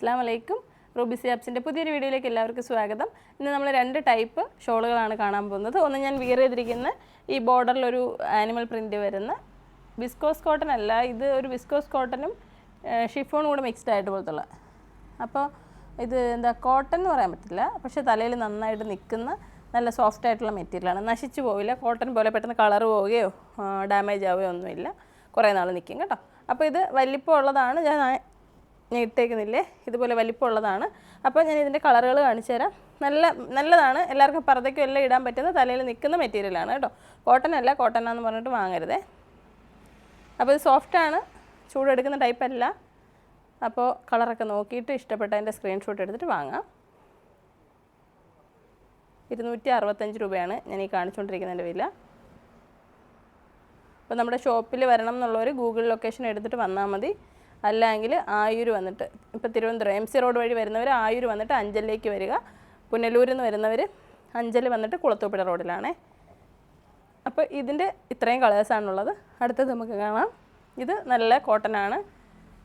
അസ്സാം വലൈക്കും റൂബിസി ആപ്സിന്റെ പുതിയൊരു വീഡിയോയിലേക്ക് എല്ലാവർക്കും സ്വാഗതം. ഇന്ന് നമ്മൾ രണ്ട് ടൈപ്പ് ഷോളുകളാണ് കാണാൻ പോകുന്നത്. ഒന്ന് ഞാൻ വിയർ ചെയ്തിരിക്കുന്ന ഈ ബോർഡറിലൊരു ആനിമൽ പ്രിന്റ് വരുന്ന വിസ്കോസ് കോട്ടൺ അല്ല ഇത് ഒരു വിസ്കോസ് കോട്ടനും ഷിഫോണും കൂടെ മിക്സ്ഡ് ആയിട്ട് പോലത്തുള്ള. അപ്പോൾ ഇത് എന്താ കോട്ടൺ എന്ന് പറയാൻ പറ്റില്ല പക്ഷേ തലയിൽ നന്നായിട്ട് നിൽക്കുന്ന നല്ല സോഫ്റ്റ് ആയിട്ടുള്ള മെറ്റീരിയലാണ് നശിച്ചു പോവില്ല കോട്ടൺ പോലെ പെട്ടെന്ന് കളർ പോവുകയോ ഡാമേജ് ആവുകയോ ഒന്നുമില്ല. കുറേ നാൾ നിൽക്കും കേട്ടോ. അപ്പോൾ ഇത് വലിപ്പം ഉള്ളതാണ്. ഞാൻ ഞാൻ ഇട്ടേക്കുന്നില്ലേ? ഇതുപോലെ വലിപ്പമുള്ളതാണ്. അപ്പോൾ ഞാൻ ഇതിന്റെ കളറുകൾ കാണിച്ചു തരാം. നല്ല നല്ലതാണ്. എല്ലാവർക്കും പർദ്ദയ്ക്കും എല്ലാം ഇടാൻ പറ്റുന്ന തലയിൽ നിൽക്കുന്ന മെറ്റീരിയലാണ് കേട്ടോ. കോട്ടൺ അല്ല കോട്ടൺ എന്ന് പറഞ്ഞിട്ട് വാങ്ങരുതേ. അപ്പോൾ ഇത് സോഫ്റ്റാണ് ചൂടെടുക്കുന്ന ടൈപ്പ് അല്ല. അപ്പോൾ കളറൊക്കെ നോക്കിയിട്ട് ഇഷ്ടപ്പെട്ട അതിന്റെ സ്ക്രീൻഷോട്ട് എടുത്തിട്ട് വാങ്ങാം. ഇരുന്നൂറ്റി അറുപത്തഞ്ച് രൂപയാണ് ഞാൻ ഈ കാണിച്ചുകൊണ്ടിരിക്കുന്നതിന്റെ വില. അപ്പോൾ നമ്മുടെ ഷോപ്പിൽ വരണം എന്നുള്ളവർ ഗൂഗിൾ ലൊക്കേഷൻ എടുത്തിട്ട് വന്നാൽ മതി. അല്ലെങ്കിൽ ആയൂർ വന്നിട്ട്. ഇപ്പോൾ തിരുവനന്തപുരം എം സി റോഡ് വഴി വരുന്നവർ ആയൂർ വന്നിട്ട് അഞ്ചലിലേക്ക് വരിക. പുനലൂരിൽ നിന്ന് വരുന്നവർ അഞ്ചൽ വന്നിട്ട് കുളത്തൂപ്പുഴ റോഡിലാണേ. അപ്പോൾ ഇതിന്റെ ഇത്രയും കളേഴ്സാണുള്ളത് അടുത്തത് നമുക്ക് കാണാം. ഇത് നല്ല കോട്ടനാണ്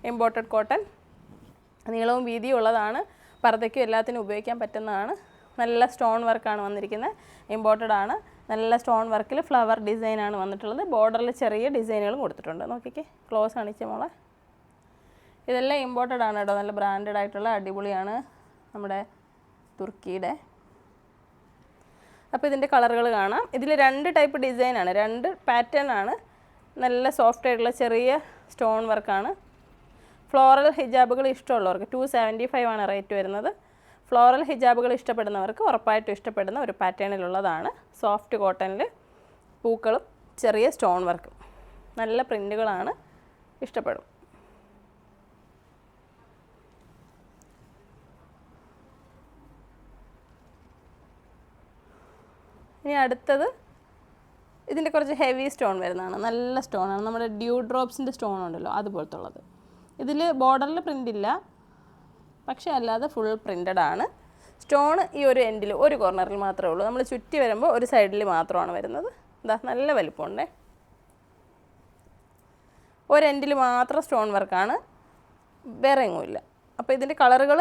ഇമ്പോർട്ടഡ് കോട്ടൺ നീളവും വീതിയും ഉള്ളതാണ്. പർദ്ദയ്ക്കും എല്ലാത്തിനും ഉപയോഗിക്കാൻ പറ്റുന്നതാണ്. നല്ല സ്റ്റോൺ വർക്കാണ് വന്നിരിക്കുന്നത് ഇമ്പോർട്ടഡ് ആണ്. നല്ല സ്റ്റോൺ വർക്കിൽ ഫ്ലവർ ഡിസൈനാണ് വന്നിട്ടുള്ളത്. ബോർഡറിൽ ചെറിയ ഡിസൈനുകളും കൊടുത്തിട്ടുണ്ട്. നോക്കിക്കേ. ക്ലോസ് കാണിച്ച മോളെ. ഇതെല്ലാം ഇമ്പോർട്ടഡ് ആണ് കേട്ടോ. നല്ല ബ്രാൻഡഡ് ആയിട്ടുള്ള അടിപൊളിയാണ് നമ്മുടെ തുർക്കിയുടെ. അപ്പോൾ ഇതിന്റെ കളറുകൾ കാണാം. ഇതിൽ രണ്ട് ടൈപ്പ് ഡിസൈനാണ് രണ്ട് പാറ്റേൺ ആണ്. നല്ല സോഫ്റ്റ് ആയിട്ടുള്ള ചെറിയ സ്റ്റോൺ വർക്കാണ് ഫ്ലോറൽ ഹിജാബുകൾ ഇഷ്ടമുള്ളവർക്ക് ടു സെവന്റി ഫൈവ് ആണ് റേറ്റ് വരുന്നത്. ഫ്ലോറൽ ഹിജാബുകൾ ഇഷ്ടപ്പെടുന്നവർക്ക് ഉറപ്പായിട്ടും ഇഷ്ടപ്പെടുന്ന ഒരു പാറ്റേണിലുള്ളതാണ് സോഫ്റ്റ് കോട്ടണിൽ പൂക്കളും ചെറിയ സ്റ്റോൺ വർക്കും നല്ല പ്രിന്റുകളാണ് ഇഷ്ടപ്പെടും. ഇനി അടുത്തത് ഇതിന്റെ കുറച്ച് ഹെവി സ്റ്റോൺ വരുന്നതാണ്. നല്ല സ്റ്റോണാണ് നമ്മുടെ ഡ്യൂ ഡ്രോപ്സിന്റെ സ്റ്റോൺ ഉണ്ടല്ലോ അതുപോലത്തെ ഉള്ളത് ഇതിൽ ബോർഡറിൽ പ്രിന്റ് ഇല്ല. പക്ഷേ അല്ലാതെ ഫുൾ പ്രിന്റഡ് ആണ്. സ്റ്റോൺ ഈ ഒരു എൻഡിൽ ഒരു കോർണറിൽ മാത്രമേ ഉള്ളൂ. നമ്മൾ ചുറ്റി വരുമ്പോൾ ഒരു സൈഡിൽ മാത്രമാണ് വരുന്നത്. ഇതാ നല്ല വലിപ്പമുണ്ടേ. ഒരു എൻഡിൽ മാത്രം സ്റ്റോൺ വർക്കാണ് വേറെ എങ്ങുമില്ല അപ്പോൾ ഇതിന്റെ കളറുകൾ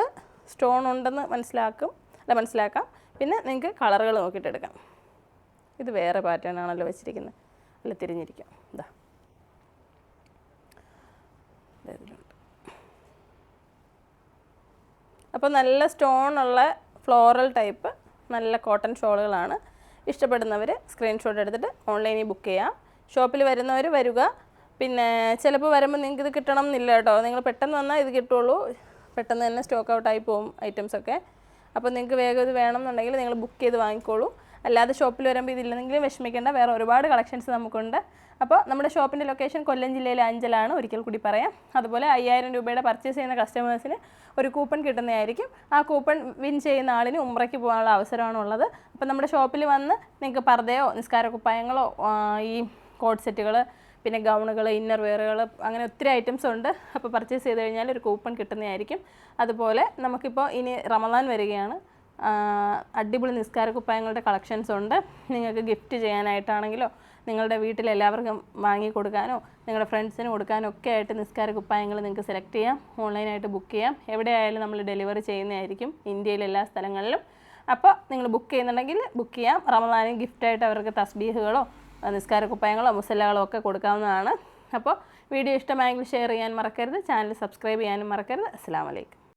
സ്റ്റോൺ ഉണ്ടെന്ന് മനസ്സിലാക്കും അല്ല മനസ്സിലാക്കാം. പിന്നെ നിങ്ങൾക്ക് കളറുകൾ നോക്കിയിട്ട് എടുക്കാം. ഇത് വേറെ പാറ്റേൺ ആണല്ലോ വെച്ചിരിക്കുന്നത്. അല്ല തിരിഞ്ഞിരിക്കാം. ഇതാ അപ്പോൾ നല്ല സ്റ്റോൺ ഉള്ള ഫ്ലോറൽ ടൈപ്പ് നല്ല കോട്ടൺ ഷോളുകളാണ്. ഇഷ്ടപ്പെടുന്നവർ സ്ക്രീൻഷോട്ട് എടുത്തിട്ട് ഓൺലൈനിൽ ബുക്ക് ചെയ്യാം. ഷോപ്പിൽ വരുന്നവർ വരിക. പിന്നെ ചിലപ്പോൾ വരുമ്പോൾ നിങ്ങൾക്ക് ഇത് കിട്ടണം എന്നില്ല കേട്ടോ. നിങ്ങൾ പെട്ടെന്ന് വന്നാൽ ഇത് കിട്ടുള്ളൂ. പെട്ടെന്ന് തന്നെ സ്റ്റോക്ക് ഔട്ട് ആയി പോകും ഐറ്റംസ് ഒക്കെ. അപ്പോൾ നിങ്ങൾക്ക് വേഗം ഇത് വേണം എന്നുണ്ടെങ്കിൽ നിങ്ങൾ ബുക്ക് ചെയ്ത് വാങ്ങിക്കോളൂ. അല്ലാതെ ഷോപ്പിൽ വരുമ്പോൾ ഇതില്ലെങ്കിലും വിഷമിക്കേണ്ട. വേറെ ഒരുപാട് കളക്ഷൻസ് നമുക്കുണ്ട്. അപ്പോൾ നമ്മുടെ ഷോപ്പിന്റെ ലൊക്കേഷൻ കൊല്ലം ജില്ലയിലെ അഞ്ചലാണ്. ഒരിക്കൽ കൂടി പറയാം. അതുപോലെ അയ്യായിരം രൂപയുടെ പർച്ചേസ് ചെയ്യുന്ന കസ്റ്റമേഴ്സിന് ഒരു കൂപ്പൺ കിട്ടുന്നതായിരിക്കും. ആ കൂപ്പൺ വിൻ ചെയ്യുന്ന ആളിന് ഉമ്രയ്ക്ക് പോകാനുള്ള അവസരമാണുള്ളത് അപ്പോൾ നമ്മുടെ ഷോപ്പിൽ വന്ന് നിങ്ങൾക്ക് പർദ്ദയോ നിസ്കാര കുപ്പായങ്ങളോ ഈ കോഡ് സെറ്റുകൾ പിന്നെ ഗൗണുകൾ ഇന്നർ വെയറുകൾ അങ്ങനെ ഒത്തിരി ഐറ്റംസ് ഉണ്ട്. അപ്പോൾ പർച്ചേസ് ചെയ്ത് കഴിഞ്ഞാൽ ഒരു കൂപ്പൺ കിട്ടുന്നതായിരിക്കും. അതുപോലെ നമുക്കിപ്പോൾ ഇനി റമദാൻ വരികയാണ്. അടിപൊളി നിസ്കാര കുപ്പായങ്ങളുടെ കളക്ഷൻസ് ഉണ്ട്. നിങ്ങൾക്ക് ഗിഫ്റ്റ് ചെയ്യാനായിട്ടാണെങ്കിലോ നിങ്ങളുടെ വീട്ടിൽ എല്ലാവർക്കും വാങ്ങി കൊടുക്കാനോ നിങ്ങളുടെ ഫ്രണ്ട്സിന് കൊടുക്കാനോ ഒക്കെ ആയിട്ട് നിസ്കാര കുപ്പായങ്ങൾ നിങ്ങൾക്ക് സെലക്ട് ചെയ്യാം. ഓൺലൈനായിട്ട് ബുക്ക് ചെയ്യാം. എവിടെയായാലും നമ്മൾ ഡെലിവറി ചെയ്യുന്നതായിരിക്കും ഇന്ത്യയിലെ എല്ലാ സ്ഥലങ്ങളിലും. അപ്പോൾ നിങ്ങൾ ബുക്ക് ചെയ്യുന്നുണ്ടെങ്കിൽ ബുക്ക് ചെയ്യാം. റമദാനി ഗിഫ്റ്റായിട്ട് അവർക്ക് തസ്ബീഹുകളോ നിസ്കാര കുപ്പായങ്ങളോ മുസല്ലകളോ ഒക്കെ കൊടുക്കാവുന്നതാണ്. അപ്പോൾ വീഡിയോ ഇഷ്ടമായെങ്കിൽ ഷെയർ ചെയ്യാൻ മറക്കരുത്. ചാനൽ സബ്സ്ക്രൈബ് ചെയ്യാനും മറക്കരുത്. അസ്സാം വലൈക്കും